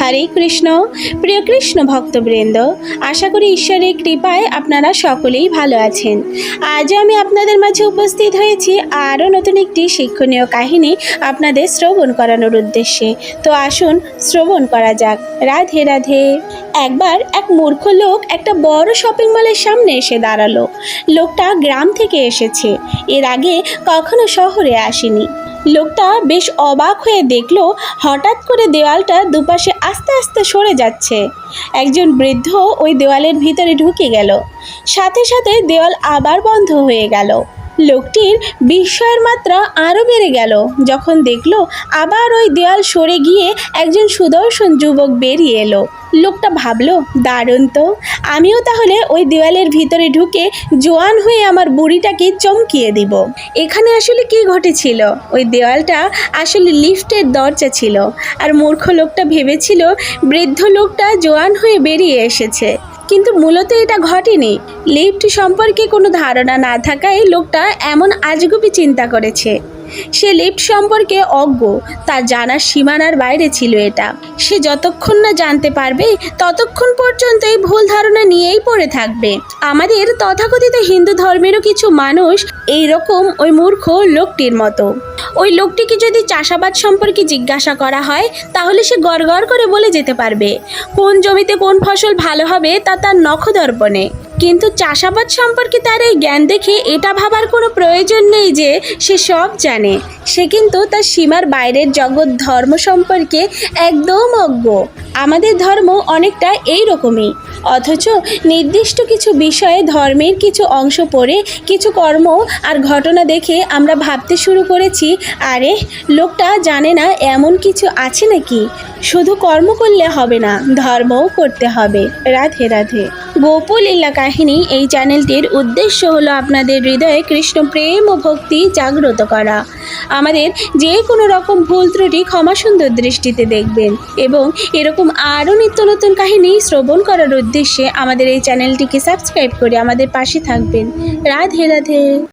হরে কৃষ্ণ। প্রিয় কৃষ্ণ ভক্তবৃন্দ, আশা করি ঈশ্বরের কৃপায় আপনারা সকলেই ভালো আছেন। আজও আমি আপনাদের মাঝে উপস্থিত হয়েছি আরও নতুন একটি শিক্ষণীয় কাহিনী আপনাদের শ্রবণ করানোর উদ্দেশ্যে। তো আসুন শ্রবণ করা যাক। রাধে রাধে। একবার এক মূর্খ লোক একটা বড় শপিং মলের সামনে এসে দাঁড়াল। লোকটা গ্রাম থেকে এসেছে। এর আগে কখনো শহরে আসেনি। লোকটা বেশ অবাক হয়ে দেখল, হঠাৎ করে দেওয়ালটা দুপাশে আস্তে আস্তে সরে যাচ্ছে। একজন বৃদ্ধ ওই দেওয়ালের ভিতরে ঢুকে গেল। সাথে সাথে দেওয়াল আবার বন্ধ হয়ে গেল। লোকটির বিস্ময়ের মাত্রা আরও বেড়ে গেল। যখন দেখল, আবার ওই দেওয়াল সরে গিয়ে একজন সুদর্শন যুবক বেরিয়ে এলো। লোকটা ভাবলো, দারুণ তো। আমিও তাহলে ওই দেওয়ালের ভিতরে ঢুকে জোয়ান হয়ে আমার বুড়িটাকে চমকিয়ে দিব। এখানে আসলে কি ঘটেছিল? ওই দেওয়ালটা আসলে লিফটের দরজা ছিল। আর মূর্খ লোকটা ভেবেছিল, বৃদ্ধ লোকটা জোয়ান হয়ে বেরিয়ে এসেছে। কিন্তু মূলত এটা ঘটেনি। লিফট সম্পর্কে কোনো ধারণা না থাকায় লোকটা এমন আজগুবি চিন্তা করেছে। সে লিফট সম্পর্কে অজ্ঞ, তার জানার সীমানার বাইরে ছিল এটা। সে যতক্ষণ না জানতে পারবে, ততক্ষণ পর্যন্ত এই ভুল ধারণা নিয়েই পড়ে থাকবে। আমাদের তথাকথিত হিন্দু ধর্মেরও কিছু মানুষ এই রকম ওই মূর্খ লোকটির মতো। ওই লোকটিকে যদি চাষাবাদ সম্পর্কে জিজ্ঞাসা করা হয়, তাহলে সে গড়গড় করে বলে যেতে পারবে। কোন জমিতে কোন ফসল ভালো হবে, তা তার নখদর্পণে। কিন্তু চাষাবাদ সম্পর্কে তার এই জ্ঞান দেখে এটা ভাবার কোনো প্রয়োজন নেই যে সে সব জানে। সে কিন্তু তার সীমার বাইরের জগৎ ধর্ম সম্পর্কে একদম অজ্ঞ। আমাদের ধর্ম অনেকটা এই রকমই অথচ নির্দিষ্ট কিছু বিষয়ে ধর্মের কিছু অংশ পড়ে কিছু কর্ম আর ঘটনা দেখে আমরা ভাবতে শুরু করেছি, আরে, লোকটা জানে না এমন কিছু আছে নাকি? শুধু কর্ম করলে হবে না, ধর্মও করতে হবে। রাধে রাধে। গোপুল লীলা কাহিনী এই চ্যানেলটির উদ্দেশ্য হলো আপনাদের হৃদয়ে কৃষ্ণ প্রেম ও ভক্তি জাগ্রত করা। আমাদের যে কোনো রকম ভুল ত্রুটি ক্ষমা সুন্দর দৃষ্টিতে দেখবেন এবং এরকম আরও নিত্য নতুন কাহিনী শ্রবণ করার উদ্দেশ্যে আমাদের এই চ্যানেলটিকে সাবস্ক্রাইব করে আমাদের পাশে থাকবেন। রাধে রাধে।